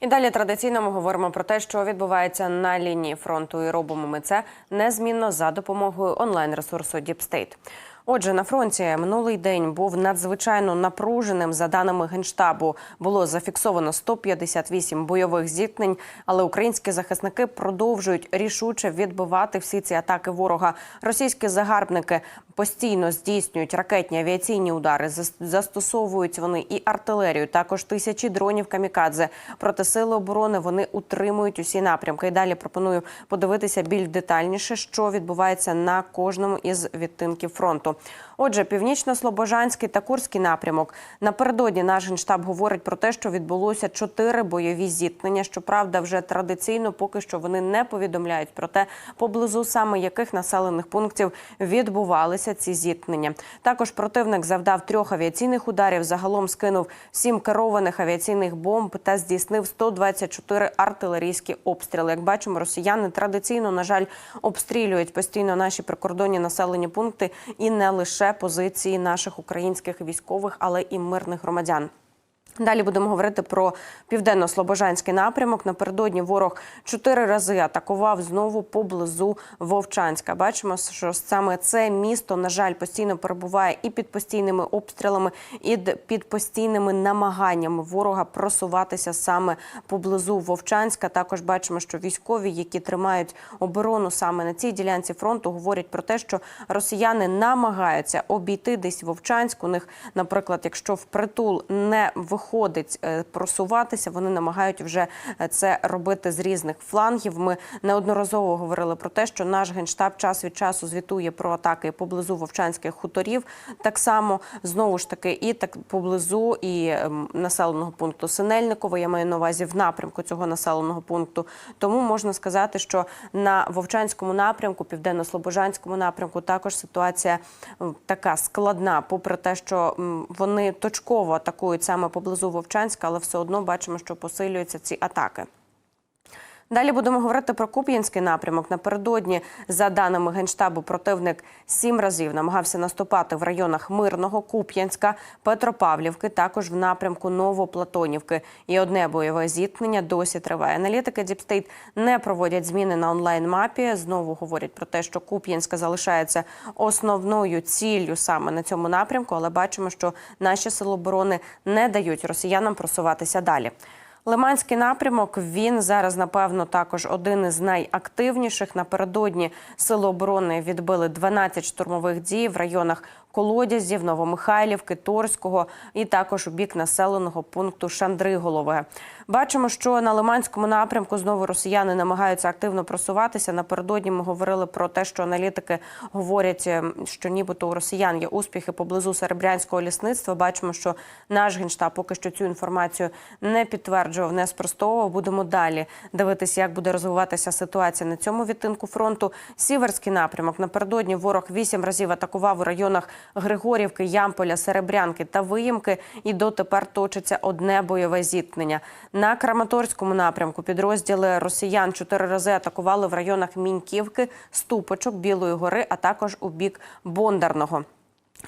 І далі традиційно ми говоримо про те, що відбувається на лінії фронту, і робимо ми це незмінно за допомогою онлайн-ресурсу Діпстейт. Отже, на фронті минулий день був надзвичайно напруженим. За даними генштабу, було зафіксовано 158 бойових зіткнень, але українські захисники продовжують рішуче відбивати всі ці атаки ворога. Російські загарбники постійно здійснюють ракетні авіаційні удари. Застосовують вони і артилерію, також тисячі дронів камікадзе. Проти сили оборони вони утримують усі напрямки. І далі пропоную подивитися більш детальніше, що відбувається на кожному із відтинків фронту. Отже, північно-слобожанський та Курський напрямок. Напередодні наш генштаб говорить про те, що відбулося чотири бойові зіткнення. Щоправда, вже традиційно поки що вони не повідомляють про те, поблизу саме яких населених пунктів відбувалися ці зіткнення. Також противник завдав трьох авіаційних ударів. Загалом скинув сім керованих авіаційних бомб та здійснив 124 артилерійські обстріли. Як бачимо, росіяни традиційно, на жаль, обстрілюють постійно наші прикордонні населені пункти і не лише позиції наших українських військових, але і мирних громадян. Далі будемо говорити про південно-слобожанський напрямок. Напередодні ворог чотири рази атакував знову поблизу Вовчанська. Бачимо, що саме це місто, на жаль, постійно перебуває і під постійними обстрілами, і під постійними намаганнями ворога просуватися саме поблизу Вовчанська. Також бачимо, що військові, які тримають оборону саме на цій ділянці фронту, говорять про те, що росіяни намагаються обійти десь Вовчанськ. У них, наприклад, якщо впритул не виходить е, просуватися, вони намагають вже е, це робити з різних флангів. Ми неодноразово говорили про те, що наш генштаб час від часу звітує про атаки поблизу вовчанських хуторів. Так само знову ж таки, і так поблизу і ем, населеного пункту Синельниково. Я маю на увазі в напрямку цього населеного пункту. Тому можна сказати, що на Вовчанському напрямку, південно-слобожанському напрямку, також ситуація така складна, попри те, що вони точково атакують саме поблизу Вовчанська, але все одно бачимо, що посилюються ці атаки. Далі будемо говорити про Куп'янський напрямок. Напередодні, за даними генштабу, противник сім разів намагався наступати в районах Мирного, Куп'янська, Петропавлівки, також в напрямку Новоплатонівки. І одне бойове зіткнення досі триває. Аналітики Діпстейт не проводять зміни на онлайн-мапі. Знову говорять про те, що Куп'янська залишається основною ціллю саме на цьому напрямку, але бачимо, що наші сили оборони не дають росіянам просуватися далі. Лиманський напрямок він зараз, напевно, також один із найактивніших. Напередодні сили оборони відбили 12 штурмових дій в районах Колодязів, Новомихайлівки, Торського і також у бік населеного пункту Шандриголове. Бачимо, що на Лиманському напрямку знову росіяни намагаються активно просуватися. Напередодні ми говорили про те, що аналітики говорять, ем, що нібито у росіян є успіхи поблизу серебрянського лісництва. Бачимо, що наш генштаб поки що цю інформацію не підтверджував, не спростовував. Будемо далі дивитися, як буде розвиватися ситуація на цьому відтинку фронту. Сіверський напрямок напередодні ворог вісім разів атакував у районах Григорівки, Ямполя, Серебрянки та Виїмки. І дотепер точиться одне бойове зіткнення. На Краматорському напрямку підрозділи росіян чотири рази атакували в районах Міньківки, Ступочок, Білої гори, а також у бік Бондарного.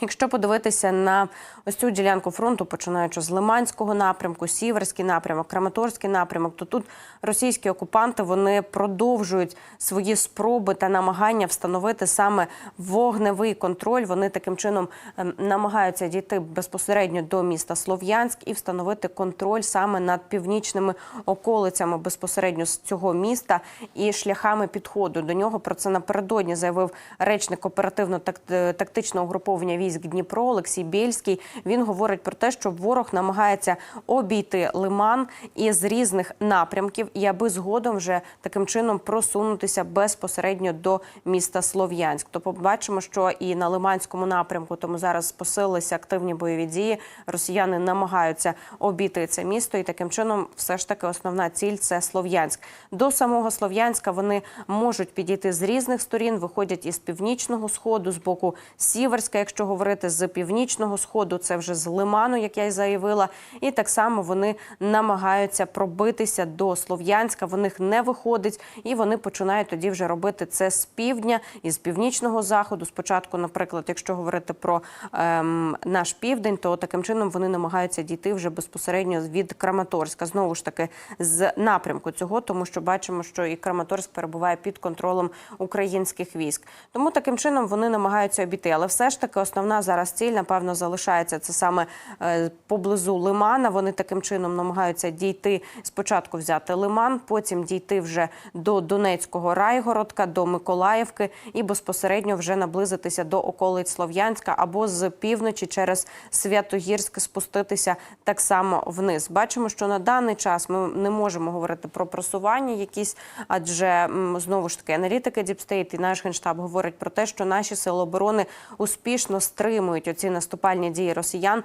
Якщо подивитися на ось цю ділянку фронту, починаючи з Лиманського напрямку, Сіверський напрямок, Краматорський напрямок, то тут російські окупанти вони продовжують свої спроби та намагання встановити саме вогневий контроль. Вони таким чином ем, намагаються дійти безпосередньо до міста Слов'янськ і встановити контроль саме над північними околицями безпосередньо з цього міста і шляхами підходу до нього. Про це напередодні заявив речник оперативно-тактичного угруповання військ Дніпро Олексій Бєльський. Він говорить про те, що ворог намагається обійти лиман із різних напрямків, і аби згодом вже таким чином просунутися безпосередньо до міста Слов'янськ. То побачимо, що і на лиманському напрямку тому зараз посилилися активні бойові дії. Росіяни намагаються обійти це місто, і таким чином, все ж таки, основна ціль це Слов'янськ. До самого Слов'янська вони можуть підійти з різних сторін, виходять із північного сходу, з боку Сіверська, якщо говорити з північного сходу, це вже з Лиману, як я й заявила. І так само вони намагаються пробитися до Слов'янська. В них не виходить, і вони починають тоді вже робити це з півдня і з північного заходу. Спочатку, наприклад, якщо говорити про ем, наш південь, то таким чином вони намагаються дійти вже безпосередньо від Краматорська. Знову ж таки, з напрямку цього, тому що бачимо, що і Краматорськ перебуває під контролем українських військ. Тому таким чином вони намагаються обійти. Але все ж таки основна зараз ціль, напевно, залишається це саме е, поблизу Лимана. Вони таким чином намагаються дійти спочатку взяти Лиман, потім дійти вже до Донецького Райгородка, до Миколаївки і безпосередньо вже наблизитися до околиць Слов'янська або з півночі через Святогірськ спуститися так само вниз. Бачимо, що на даний час ми не можемо говорити про просування якісь, адже знову ж таки аналітики Діпстейт і наш генштаб говорять про те, що наші сили оборони успішно стримують оці наступальні дії росіян.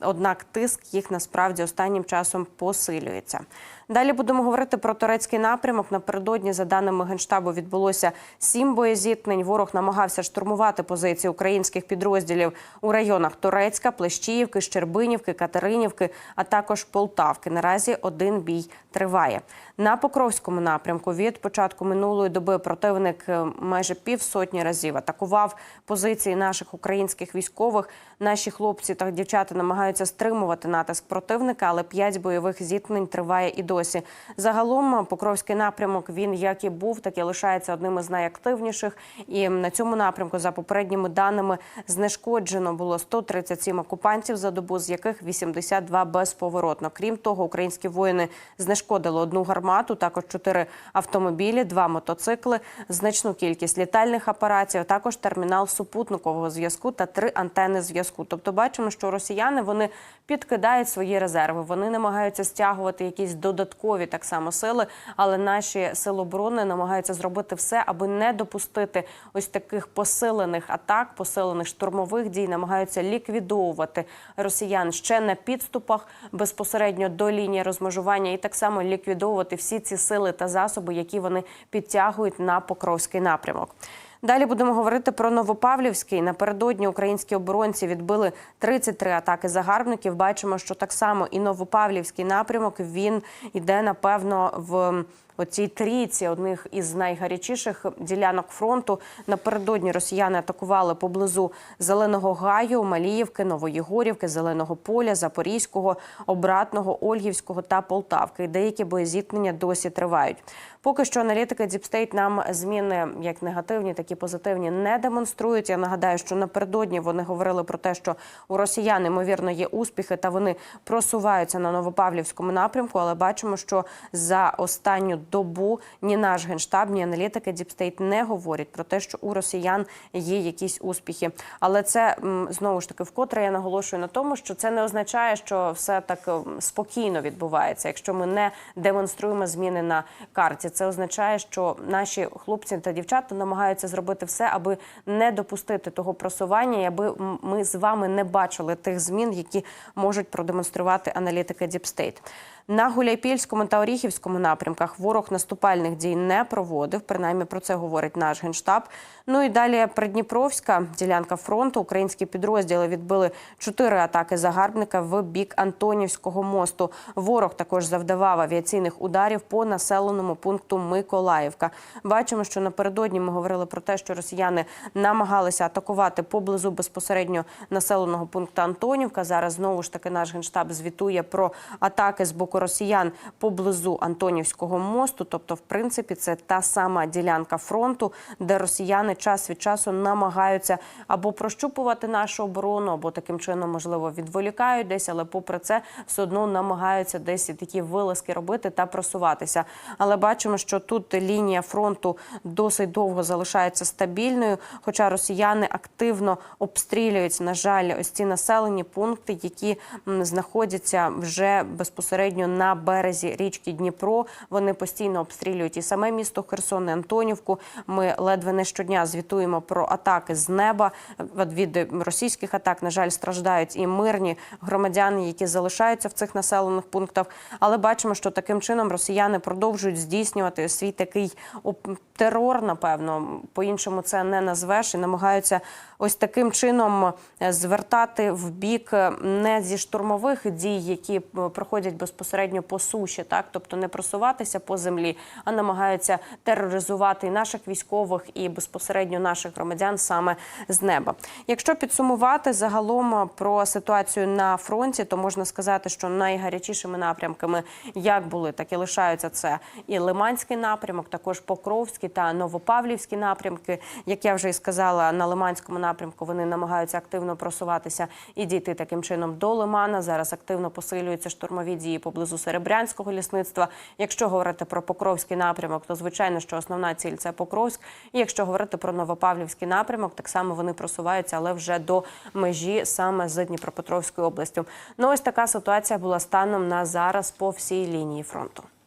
Однак, тиск їх насправді останнім часом посилюється. Далі будемо говорити про турецький напрямок. Напередодні, за даними генштабу, відбулося сім боєзіткнень. Ворог намагався штурмувати позиції українських підрозділів у районах Турецька, Плещіївки, Щербинівки, Катеринівки, а також Полтавки. Наразі один бій триває. На Покровському напрямку від початку минулої доби противник е, майже півсотні разів атакував позиції наших українських військових. Наші хлопці та дівчата намагаються стримувати натиск противника, але п'ять бойових зіткнень триває і досі. Загалом Покровський напрямок він як і був, так і лишається одним із найактивніших. І на цьому напрямку, за попередніми даними, знешкоджено було 137 окупантів за добу, з яких 82 безповоротно. Крім того, українські воїни знешкодили одну гармату, також чотири автомобілі, два мотоцикли, значну кількість літальних апаратів, а також термінал супутникового зв'язку та три антени зв'язку. Тобто, бачимо, що росіяни вони підкидають свої резерви. Вони намагаються стягувати якісь додаткові так само сили, але наші сили оборони намагаються зробити все, аби не допустити ось таких посилених атак, посилених штурмових дій, намагаються ліквідовувати росіян ще на підступах безпосередньо до лінії розмежування, і так само ліквідовувати всі ці сили та засоби, які вони підтягують на Покровський напрямок. Далі будемо говорити про Новопавлівський. Напередодні українські оборонці відбили 33 атаки загарбників. Бачимо, що так само і Новопавлівський напрямок він іде напевно в. Оцій трійці одних із найгарячіших ділянок фронту напередодні росіяни атакували поблизу Зеленого Гаю, Маліївки, Новоєгорівки, Зеленого Поля, Запорізького, Обратного, Ольгівського та Полтавки. Деякі боєзіткнення досі тривають. Поки що аналітики Діпстейт нам зміни як негативні, так і позитивні не демонструють. Я нагадаю, що напередодні вони говорили про те, що у росіян ймовірно є успіхи, та вони просуваються на Новопавлівському напрямку. Але бачимо, що за останню добу ні наш генштаб, ні аналітики Діпстейт не говорять про те, що у росіян є якісь успіхи. Але це знову ж таки вкотре я наголошую на тому, що це не означає, що все так спокійно відбувається. Якщо ми не демонструємо зміни на карті, це означає, що наші хлопці та дівчата намагаються зробити все, аби не допустити того просування, і аби ми з вами не бачили тих змін, які можуть продемонструвати аналітики Діпстейт. На Гуляйпільському та Оріхівському напрямках ворог наступальних дій не проводив. Принаймні про це говорить наш генштаб. Ну і далі Придніпровська ділянка фронту. Українські підрозділи відбили чотири атаки загарбника в бік Антонівського мосту. Ворог також завдавав авіаційних ударів по населеному пункту Миколаївка. Бачимо, що напередодні ми говорили про те, що росіяни намагалися атакувати поблизу безпосередньо населеного пункту Антонівка. Зараз знову ж таки наш генштаб звітує про атаки з боку росіян поблизу Антонівського мосту. Тобто, в принципі, це та сама ділянка фронту, де росіяни час від часу намагаються або прощупувати нашу оборону, або таким чином, можливо, відволікають десь, але попри це все одно намагаються десь такі вилазки робити та просуватися. Але бачимо, що тут лінія фронту досить довго залишається стабільною, хоча росіяни активно обстрілюють, на жаль, ось ці населені пункти, які знаходяться вже безпосередньо на березі річки Дніпро. Вони постійно обстрілюють і саме місто Херсон, і Антонівку. Ми ледве не щодня звітуємо про атаки з неба. Від російських атак, на жаль, страждають і мирні громадяни, які залишаються в цих населених пунктах. Але бачимо, що таким чином росіяни продовжують здійснювати свій такий терор, напевно, по-іншому це не назвеш, і намагаються ось таким чином е, звертати в бік е, не зі штурмових дій, які е, проходять безпосередньо по суші, так? Тобто не просуватися по землі, а намагаються тероризувати і наших військових і безпосередньо наших громадян саме з неба. Якщо підсумувати загалом про ситуацію на фронті, то можна сказати, що найгарячішими напрямками як були, так і лишаються це і Лиманський напрямок, також Покровський та Новопавлівський напрямки. Як я вже і сказала, на Лиманському напрямку вони намагаються активно просуватися і дійти таким чином до Лимана. Зараз активно посилюються штурмові дії поблизу Серебрянського лісництва. Якщо говорити про Покровський напрямок, то звичайно, що основна ціль це Покровськ. І якщо говорити про Новопавлівський напрямок, так само вони просуваються, але вже до межі саме з Дніпропетровською областю. Ну ось така ситуація була станом на зараз по всій лінії фронту.